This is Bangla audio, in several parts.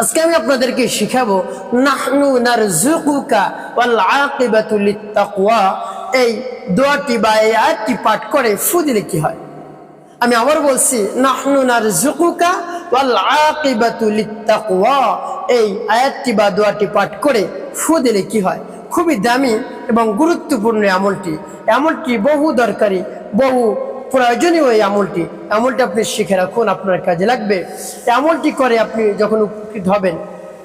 আজকে আমি আপনাদেরকে শিখাবো, নাহনু নারজুকুকা ওয়াল এই দোয়াটি বা এই আয়াতটি পাঠ করে ফু দিলে কি হয়? আমি আবার বলছি, নাহনু নারজুকুকা ওয়াল এই বা দোয়াটি পাঠ করে হয়? খুবই দামি এবং গুরুত্বপূর্ণ আমলটি আমলটি বহু দরকারি, বহু প্রয়োজনীয় এই আমলটি। আমলটি আপনি শিখে রাখুন, আপনার কাজে লাগবে। আমলটি করে আপনি যখন উপকৃত হবেন,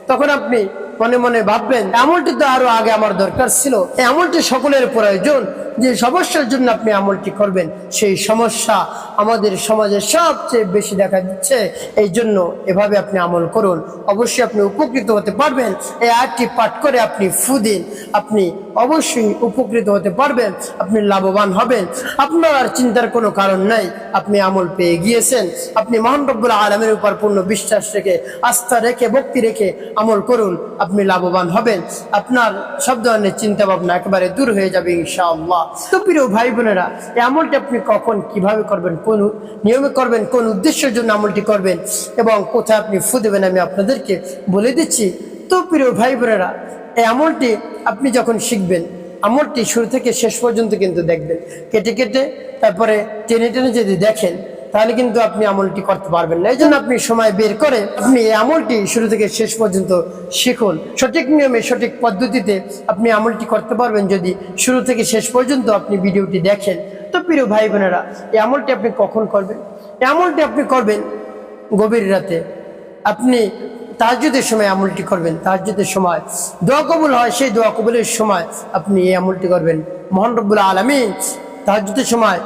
তখন আপনি মনে মনে ভাববেন আমলটি তো আরও আগে আমার দরকার ছিল। এই আমলটি সকলের প্রয়োজন। যে সমস্যার জন্য আপনি আমলটি করবেন, সেই সমস্যা আমাদের সমাজে সবচেয়ে বেশি দেখা দিচ্ছে। এই জন্য এভাবে আপনি আমল করুন। অবশ্যই আপনি উপকৃত হতে পারবেন। এই আয়টি পাঠ করে আপনি ফু দিন। আপনি অবশ্যই উপকৃত হতে পারবেন। আপনি লাভবান হবেন। আপনার আর চিন্তার কোনো কারণ নাই। আপনি আমল পেয়ে গিয়েছেন। আপনি মহান রব্বুল আলমের উপর পূর্ণ বিশ্বাস রেখে, আস্থা রেখে, ভক্তি রেখে আমল করুন। আপনি লাভবান হবেন। আপনার সব ধরনের চিন্তা ভাবনা একেবারে দূর হয়ে যাবে ইনশাআল্লাহ। তো প্রিয় ভাই বোনেরা এই আমলটি আপনি কখন কীভাবে করবেন, কোন নিয়মে করবেন, কোন উদ্দেশ্যের জন্য আমলটি করবেন এবং কোথায় আপনি ফু দেবেন আমি আপনাদেরকে বলে দিচ্ছি। তো প্রিয় ভাই বোনেরা এই আমলটি আপনি যখন শিখবেন, আমলটি শুরু থেকে শেষ পর্যন্ত কিন্তু দেখবেন। কেটে কেটে তারপরে টেনে টেনে যদি দেখেন তাহলে কিন্তু আপনি আমলটি করতে পারবেন না। এই জন্য আপনি সময় বের করে আপনি এই আমলটি শুরু থেকে শেষ পর্যন্ত শিখুন। সঠিক নিয়মে, সঠিক পদ্ধতিতে আপনি আমলটি করতে পারবেন যদি শুরু থেকে শেষ পর্যন্ত আপনি ভিডিওটি দেখেন। তো প্রিয় ভাই বোনেরা, এই আমলটি আপনি কখন করবেন? এই আমলটি আপনি করবেন গভীর রাতে। আপনি তাহাজুদের সময় আমলটি করবেন। তাহাজুদের সময় দোয়া কবুল হয়, সেই দোয়া কবুলের সময় আপনি এই আমলটি করবেন। মোহন রব্বুল আলমিন তাহাজুদের সময়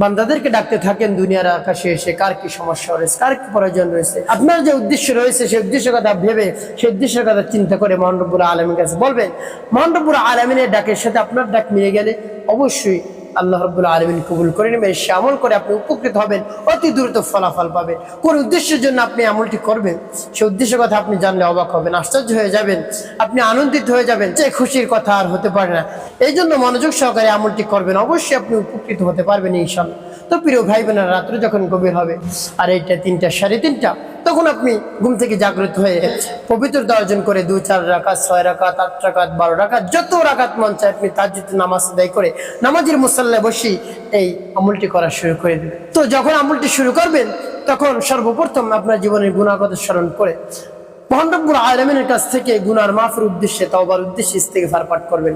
বান্দাদেরকে ডাকতে থাকেন দুনিয়ার আকাশে এসে, কার কি সমস্যা রয়েছে, কার কি প্রয়োজন রয়েছে? আপনার যে উদ্দেশ্য রয়েছে, সেই উদ্দেশ্যের কথা ভেবে, সেই উদ্দেশ্যের কথা চিন্তা করে মহানরবুল আলমীর কাছে বলবেন মহানরবুল আলমিনের ডাকের সাথে আপনার ডাক মিলে গেলে অবশ্যই আল্লাহ রব্বুল আলমিন কবুল করে নেবেন। সে আমল করে আপনি উপকৃত হবেন, অতি দ্রুত ফলাফল পাবেন। কোন উদ্দেশ্যের জন্য আপনি আমলটি করবেন, সে উদ্দেশ্যের কথা আপনি জানলে অবাক হবেন, আশ্চর্য হয়ে যাবেন, আপনি আনন্দিত হয়ে যাবেন যে খুশির কথা আর হতে পারে না। এই জন্য মনোযোগ সহকারে আমলটি করবেন, অবশ্যই আপনি উপকৃত হতে পারবেন এই ইনশাল্লাহ তো প্রিয় ভাই বোনেরা রাত্রে যখন গভীর হবে, আর এইটা তিনটা সাড়ে তিনটা তখন আপনি ঘুম থেকে জাগ্রত হয়ে পবিত্রতা অর্জন করে দু চার রাখাত ছয় রাখাত আট রাখাত বারো রাখাত যত রাখাত মন চায় আপনি তার যদি নামাজ আদায় করে নামাজের মুসাল্লায় বসি এই আমলটি করা শুরু করে দেবেন। তো যখন আমলটি শুরু করবেন, তখন সর্বপ্রথম আপনার জীবনের গুণাগত স্মরণ করে মহানরব্বুল আলমিনের কাছ থেকে গুনার মাফের উদ্দেশ্যে, তওবার উদ্দেশ্যে পাঠ করবেন।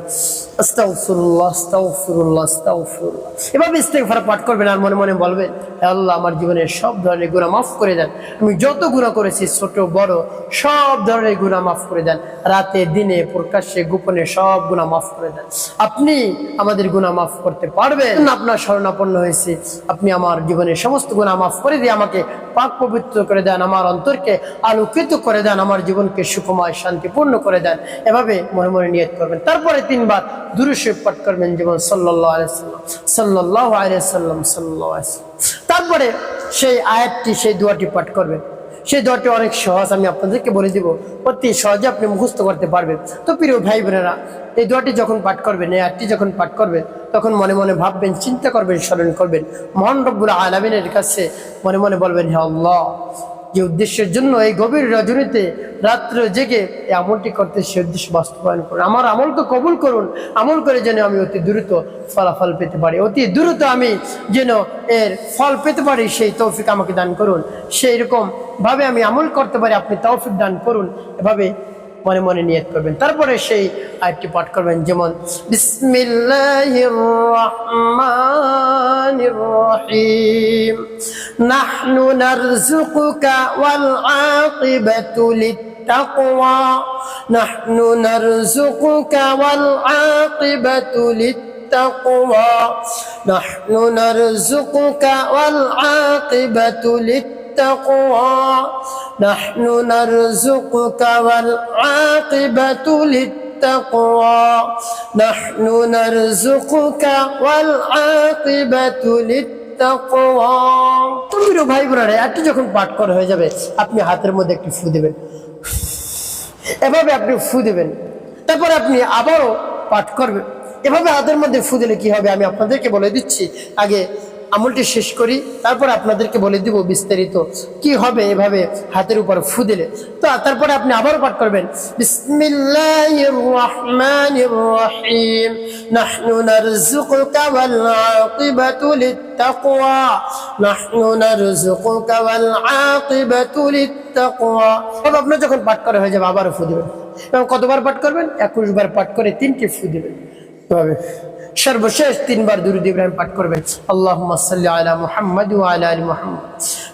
এভাবে পাঠ করবেন আর মনে মনে বলবেন আল্লাহ, আমার জীবনের সব ধরনের গুনাহ মাফ করে দেন। আমি যত গুনাহ করেছি, ছোট, বড়, সব ধরনের গুনাহ মাফ করে দেন। রাতে, দিনে, প্রকাশ্যে, গোপনে সব গুনাহ মাফ করে দেন। আপনি আমাদের গুনাহ মাফ করতে পারবেন। আপনার শরণাপন্ন হয়েছে। আপনি আমার জীবনের সমস্ত গুনাহ মাফ করে দিয়ে আমাকে পাক পবিত্র করে দেন, আমার অন্তরকে আলোকিত করে দেন, আমার জীবনকে সুখময় শান্তিপূর্ণ করে দেন। এভাবে মনে মনে নিয়ত করবেন। তারপরে তিনবার দুরুশরীফ পাঠ করবেন যেমন সাল্লাহ আলাইসাল্লাম সাল্লাহ আলাইসাল্লাম সাল্লাহ তারপরে সেই আয়াতটি, সেই দোয়াটি পাঠ করবেন। সেই দোয়াটি অনেক সহজ আমি আপনাদেরকে বলে দিব। অতি সহজে আপনি মুখস্থ করতে পারবেন। তো প্রিয় ভাই বোনেরা, এই দোয়াটি যখন পাঠ করবেন, এই আয়াতটি যখন পাঠ করবেন, তখন মনে মনে ভাববেন, চিন্তা করবেন, স্মরণ করবেন। মহান রব্বুল আলমিনের কাছে মনে মনে বলবেন, হে আল্লাহ, যে উদ্দেশ্যের জন্য এই গভীর রজনীতে রাত্রে জেগে এই আমলটি করতে সে উদ্দেশ্য বাস্তবায়ন করুন। আমার আমলকে কবুল করুন। আমল করে যেন আমি অতি দ্রুত ফলাফল পেতে পারি। অতি দ্রুত আমি যেন এর ফল পেতে পারি, সেই তৌফিক আমাকে দান করুন। সেই রকম ভাবে আমি আমল করতে পারি, আপনি তৌফিক দান করুন, এভাবে মনে মনে নিয়ত করবেন। তারপরে সেই আয়টি পাঠ করবেন, যেমন রহিম। নাহনু নারযুকুকা ওয়াল আকিবাতু ওয়াল ওয়াল التقوى نحن نرزقك والعاقبة للتقوى نحن نرزقك والعاقبة للتقوى তুমি ভাই বোনেরা একটু যখন পাঠ করা হয়ে যাবে আপনি হাতের মধ্যে একটু ফু দেবেন এভাবে আপনি ফু দেবেন তারপর আপনি আবারও পাঠ করবেন এভাবে হাতের মধ্যে ফু দিলে কি হবে আমি আপনাদেরকে বলে দিচ্ছি আগে আমলটি শেষ করি, তারপর আপনাদেরকে বলে দিব বিস্তারিত কি হবে এভাবে হাতের উপর ফু দিলে। তো তারপরে আপনি আবার পাঠ করবেন তবে আপনার যখন পাঠ করা হয়ে যাবে আবার ফু দিবেন। এবং কতবার পাঠ করবেন? একুশ বার পাঠ করে তিনটি ফু দিবেন। এভাবে সর্বশেষ তিনবার দুরুদ ইব্রাহিম পাঠ করবেন আল্লাহুম্মা সাল্লি আলা মুহাম্মাদ ওয়া আলা আলি মুহাম্মাদ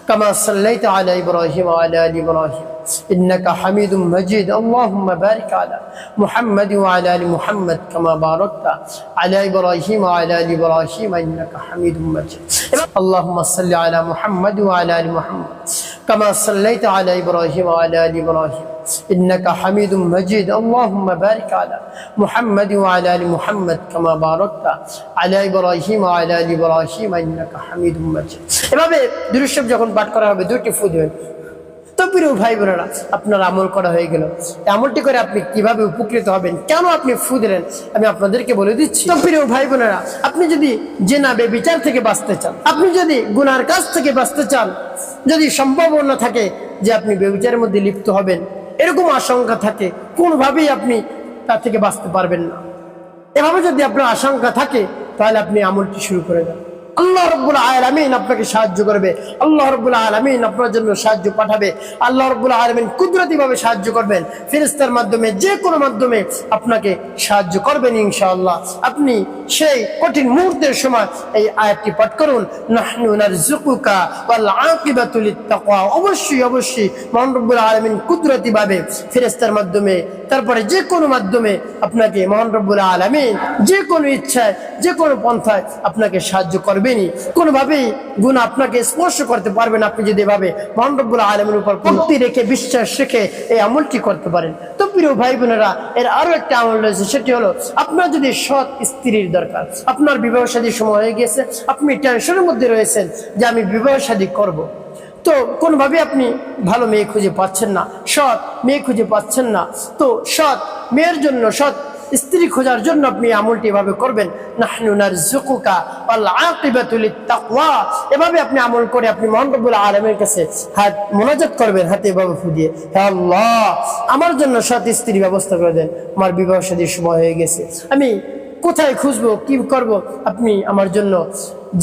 কামা সাল্লাইতা আলা ইব্রাহিম ওয়া আলা আলি ইব্রাহিম إنك حميد مجيد اللهم بارك على محمد وعلى آل محمد كما باركت على إبراهيم وعلى آل إبراهيم إنك حميد مجيد اللهم صل على محمد وعلى آل محمد كما صليت على إبراهيم وعلى آل إبراهيم إنك حميد مجيد اللهم بارك على محمد وعلى آل محمد كما باركت على إبراهيم وعلى آل إبراهيم إنك حميد مجيد এভাবে দুরুশব যখন পাঠ করা হবে দুটি ফু দেবেন তো প্রিয় ভাই বোনেরা আপনার আমল করা হয়ে গেল এই আমলটি করে আপনি কিভাবে উপকৃত হবেন কেন আপনি ফু দিলেন আমি আপনাদেরকে বলে দিচ্ছি তো প্রিয় ভাই বোনেরা আপনি যদি জেনাবে বিচার থেকে বাঁচতে চান আপনি যদি গুনার কাছ থেকে বাঁচতে চান যদি সম্ভাবনা থাকে যে আপনি বেবিচারের মধ্যে লিপ্ত হবেন, এরকম আশঙ্কা থাকে, কোনোভাবেই আপনি তার থেকে বাঁচতে পারবেন না। এভাবে যদি আপনার আশঙ্কা থাকে, তাহলে আপনি আমলটি শুরু করে দেন। আল্লাহ রব্বুল আলমিন আপনাকে সাহায্য করবে। আল্লাহ রব্বুল আলমিন আপনার জন্য সাহায্য পাঠাবে। আল্লাহ রব্বুল আলমিন কুদরতি ভাবে সাহায্য করবেন। ফেরিস্তার মাধ্যমে যে কোনো মাধ্যমে আপনাকে সাহায্য করবেন ইনশাআল্লাহ। আপনি সেই কঠিন মুহূর্তের সময় এই আয়াতটি পাঠ করুন। নাহনু নারযুকুকা ওয়াল আকিবাতু লিত্তাকওয়া। অবশ্যই অবশ্যই মহান রব্বুল আলমিন কুদরতি ভাবে ফেরেস্তার মাধ্যমে, তারপরে যে কোনো মাধ্যমে আপনাকে মহান রব্বুল আলমিন যে কোনো ইচ্ছায় যে কোনো পন্থায় আপনাকে সাহায্য করবেনই কোনোভাবেই গুণ আপনাকে স্পর্শ করতে পারবেন আপনি যদি এভাবে মহান আলমের উপর ভক্তি রেখে, বিশ্বাস রেখে এই আমলটি করতে পারেন। তো প্রিয় ভাই বোনেরা এর আরও একটা আমল রয়েছে, সেটি হলো আপনার যদি সৎ স্ত্রীর দরকার, আপনার বিবাহ শাদীর সময় হয়ে গেছে আপনি টেনশনের মধ্যে রয়েছেন যে আমি বিবাহ শাদী করব। তো কোনোভাবে আপনি ভালো মেয়ে খুঁজে পাচ্ছেন না, সৎ মেয়ে খুঁজে পাচ্ছেন না। তো সৎ মেয়ের জন্য সৎ স্ত্রী খোঁজার জন্য আপনি আমলটি এভাবে করবেন। নাহনুনার জুকুকা লিত্তাকওয়া। এভাবে আপনি আমল করে আপনি মহান রব্বুল আলামিনের কাছে হাত মোনাজাত করবেন, হাতে এভাবে ফুদিয়ে আল্লাহ, আমার জন্য সৎ স্ত্রী ব্যবস্থা করে দেন। আমার বিবাহ শাদীর সময় হয়ে গেছে। আমি কোথায় খুঁজবো, কি করব? আপনি আমার জন্য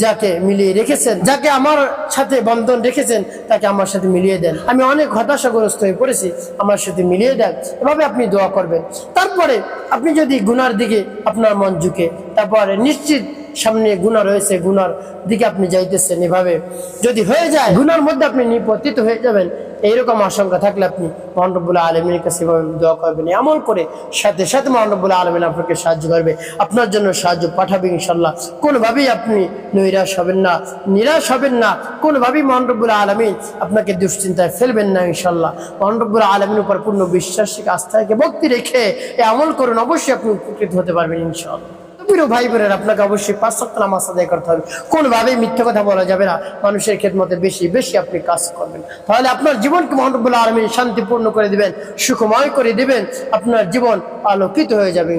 যাকে মিলিয়ে রেখেছেন, যাকে আমার সাথে বন্ধন রেখেছেন, তাকে আমার সাথে মিলিয়ে দেন। আমি অনেক হতাশাগ্রস্ত হয়ে পড়েছি, আমার সাথে মিলিয়ে দেন। এভাবে আপনি দোয়া করবেন। তারপরে আপনি যদি গুনার দিকে আপনার মন ঝুঁকে, তারপরে নিশ্চিত সামনে গুণা রয়েছে, গুনার দিকে আপনি যাইতেছেন এভাবে। যদি হয়ে যায়, গুনার মধ্যে আপনি নিপতিত হয়ে যাবেন। এইরকম আশঙ্কা থাকলে আপনি মহানবুল্লাহ আলমীর কাছে দোয়া করবেন। এমন করে সাথে সাথে মহানবুল্লাহ আলমিন আপনাকে সাহায্য করবে। আপনার জন্য সাহায্য পাঠাবে ইনশাল্লাহ কোনোভাবেই আপনি নৈরাশ হবেন না, নিরাশ হবেন না। কোনোভাবেই মহানবুল্লাহ আলমিন আপনাকে দুশ্চিন্তায় ফেলবেন না ইনশাল্লাহ মহানবুল্লাহ আলমিন উপর পূর্ণ বিশ্বাস রেখে আস্থা রেখে ভক্তি রেখে এ আমল করুন। অবশ্যই আপনি উপকৃত হতে পারবেন ইনশাল্লাহ প্রিয় ভাই বোনের, আপনাকে অবশ্যই পাঁচ সপ্তাহ নামাজ আদায় করতে হবে। কোনোভাবেই মিথ্যা কথা বলা যাবে না। মানুষের খেদমতে বেশি বেশি আপনি কাজ করবেন। তাহলে আপনার জীবনকে মহানবুল্লাহ আলমী শান্তিপূর্ণ করে দিবেন, সুখময় করে দিবেন, আপনার জীবন আলোকিত হয়ে যাবে